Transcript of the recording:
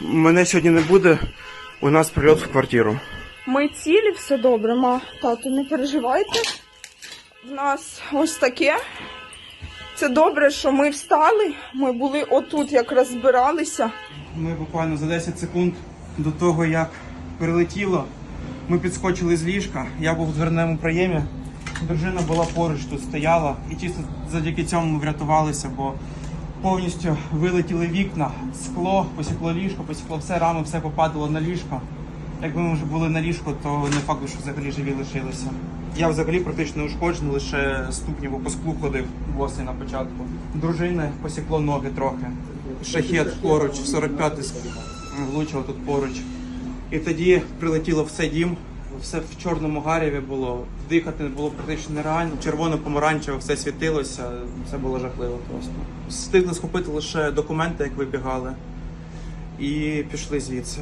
Мене сьогодні не буде. У нас прильот в квартиру. Ми цілі, все добре, ма. Тату, не переживайте. В нас ось таке. Це добре, що ми встали. Ми були отут, якраз збиралися. Ми буквально за 10 секунд до того, як прилетіло, ми підскочили з ліжка. Я був в дверному проємі. Дружина була поруч тут стояла, і чисто завдяки цьому ми врятувалися, бо повністю вилетіли вікна, скло, посікло ліжко, посікло все, рами, все попадало на ліжко. Якби ми вже були на ліжку, то не факт, що взагалі живі лишилися. Я взагалі практично ушкоджений, лише ступні, бо по склу ходив босий на початку. Дружини посікло ноги трохи. Шахет поруч, 45-й влучив тут поруч. І тоді прилетіло все дім, все в чорному гаряві було. Дихати було практично нереально. Червоно-помаранчево все світилося. Це було жахливо просто. Встигли схопити лише документи, як вибігали, і пішли звідси.